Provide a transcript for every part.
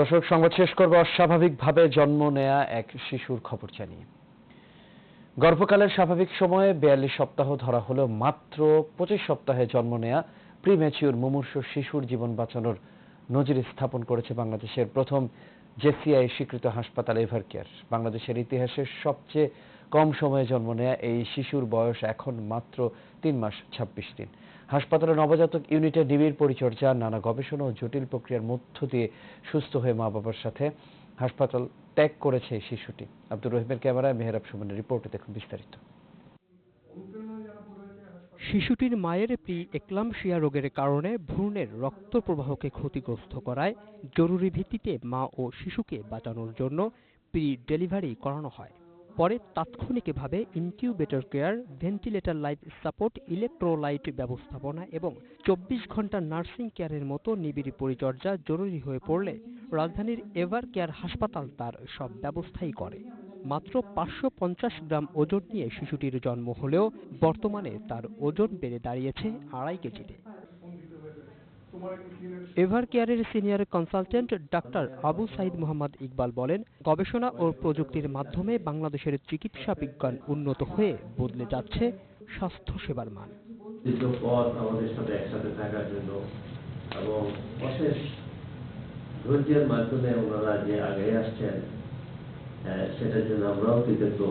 দর্শক, সংবাদ শেষ করব অস্বাভাবিকভাবে জন্ম নেয়া এক শিশুর খবর জানিয়ে। গর্ভকালের স্বাভাবিক সময়ে বিয়াল্লিশ সপ্তাহ ধরা হলেও মাত্র পঁচিশ সপ্তাহে জন্ম নেয়া প্রিম্যাচিওর মুমূর্ষ শিশুর জীবন বাঁচানোর নজির স্থাপন করেছে বাংলাদেশের প্রথম জেসিআই স্বীকৃত হাসপাতাল এভার কেয়ার বাংলাদেশের ইতিহাসে সবচেয়ে কম সময়ে জন্ম নেয়া এই শিশুর বয়স এখন মাত্র তিন মাস ছাব্বিশ দিন। হাসপাতালের নবজাতক ইউনিটে নিবিড় পরিচর্যা, নানা গবেষণা ও জটিল প্রক্রিয়ার মধ্য দিয়ে সুস্থ হয়ে মা বাবার সাথে হাসপাতাল ত্যাগ করেছে এই শিশুটি। আব্দুর রহিমের ক্যামেরায় মেহরাব সুমনের রিপোর্টে, দেখুন বিস্তারিত। শিশুটির মায়ের প্রি এক্লামশিয়া রোগের কারণে ভ্রূণের রক্ত প্রবাহকে ক্ষতিগ্রস্ত করায় জরুরি ভিত্তিতে মা ও শিশুকে বাঁচানোর জন্য প্রি ডেলিভারি করানো হয়। পরে তাৎক্ষণিকভাবে incubator care, ventilator life support, electrolyte ব্যবস্থাপনা এবং চব্বিশ ঘণ্টা নার্সিং কেয়ারের মতো নিবিড় পরিচর্যা জরুরি হয়ে পড়লে রাজধানীর এভার কেয়ার হাসপাতাল তার সব ব্যবস্থাই করে। মাত্র পাঁচশো পঞ্চাশ গ্রাম ওজন নিয়ে শিশুটির জন্ম হলেও বর্তমানে তার ওজন বেড়ে দাঁড়িয়েছে আড়াই কেজিতে এভার কেয়ারের senior consultant doctor Abu Sayeed Mohammad Iqbal বলেন, গবেষণা ও প্রযুক্তির মাধ্যমে বাংলাদেশের চিকিৎসা বিজ্ঞান উন্নত হয়ে বদলে যাচ্ছে স্বাস্থ্য সেবার মান আমাদের সাথে একসাথে থাকার জন্য এবং অশেষ ধৈর্যের মাধ্যমে ওনারা যে আগে আসছেন সেটার জন্য আমরাও কৃতজ্ঞ।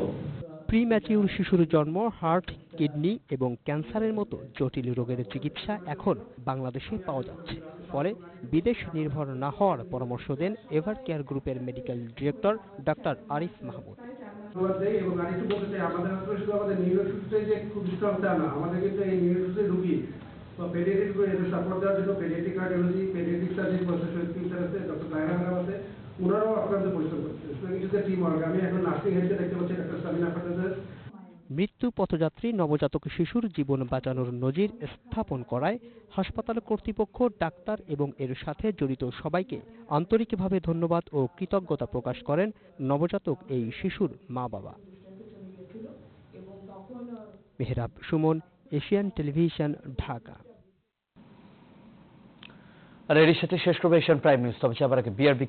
প্রিম্যাচিউর শিশুর জন্ম হার্ট কিডনি এবং ক্যান্সারের মতো জটিল রোগের চিকিৎসা এখন বাংলাদেশে পাওয়া যাচ্ছে। ফলে বিদেশ নির্ভর না হওয়ার পরামর্শ দেন এভার কেয়ার গ্রুপের medical director doctor Arif Mahmud এবং আরেকটু বলতে চাই আমাদের হাসপাতালে শুধু আমাদের নিউরোসুসটাই যে খুব স্ট্রং তা না আমাদের কিন্তু এই নিউরোসুসের রুগী। বা পেডিয়াট্রিক এদের সাপোর্ট দেওয়ার জন্য pediatric cardiology pediatric surgery professor আছে ডক্টর নায়না ম্যাডাম আছে ওনারাও আক্রান্ত পরিশ্রম করছে সুতরাং টিম ওয়ার্ক আমি এখন নার্সিং হেলথে দেখতে পাচ্ছি ডাক্তার সাবিনা ফার্নান্দেজ মৃত্যু পথযাত্রী নবজাতক শিশুর জীবন বাঁচানোর নজির স্থাপন করায় হাসপাতাল কর্তৃপক্ষ ডাক্তার এবং এর সাথে জড়িত সবাইকে আন্তরিকভাবে ধন্যবাদ ও কৃতজ্ঞতা প্রকাশ করেন নবজাতক এই শিশুর মা বাবা মেহরাব সুমন এশিয়ান টেলিভিশন ঢাকা। আর এরই সাথে শেষ করবে এশিয়ান প্রাইম নিউজ। তবে আবার বিআরবি